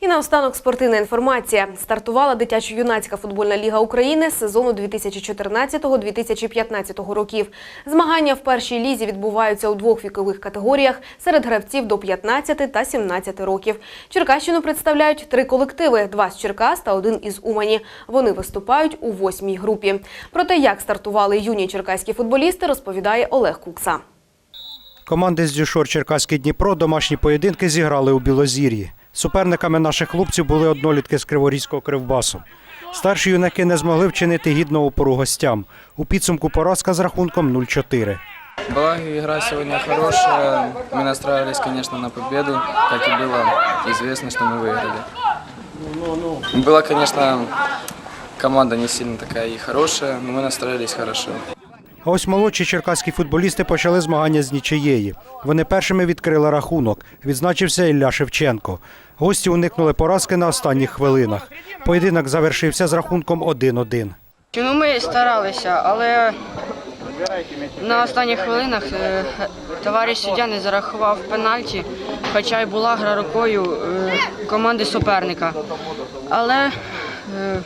І наостанок спортивна інформація. Стартувала дитячо-юнацька футбольна ліга України з сезону 2014-2015 років. Змагання в першій лізі відбуваються у двох вікових категоріях серед гравців до 15 та 17 років. Черкащину представляють три колективи: два з Черкас та один із Умані. Вони виступають у восьмій групі. Про те, як стартували юні черкаські футболісти, розповідає Олег Кукса. Команди з Дюшор Черкаський Дніпро домашні поєдинки зіграли у Білозір'ї. Суперниками наших хлопців були однолітки з Криворізького кривбасу. Старші юнаки не змогли вчинити гідного опору гостям. У підсумку поразка з рахунком 0-4. Была игра сегодня хорошая. Мы настраивались, конечно, на победу, как и было известно, что мы выиграли. Была, конечно, команда не сильно такая и хорошая, но мы настроились хорошо. Ось молодші черкаські футболісти почали змагання з нічиєї. Вони першими відкрили рахунок. Відзначився Ілля Шевченко. Гості уникнули поразки на останніх хвилинах. Поєдинок завершився з рахунком 1-1. Ну, ми старалися, але на останніх хвилинах е, товариш суддя не зарахував пенальті, хоча й була гра рукою е, команди суперника. Але е,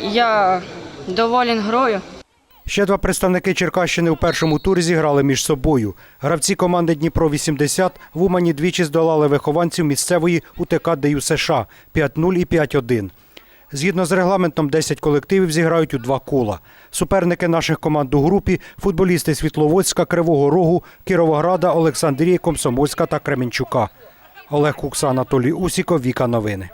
я доволен грою. Ще два представники Черкащини у першому турі зіграли між собою. Гравці команди Дніпро 80 в Умані двічі здолали вихованців місцевої УТК ДЮ США 5-0 і 5-1. Згідно з регламентом, 10 колективів зіграють у два кола. Суперники наших команд у групі футболісти Світловодська, Кривого Рогу, Кіровограда, Олександрії, Комсомольська та Кременчука. Олег Кукса, Анатолій Усіков, Віка Новини.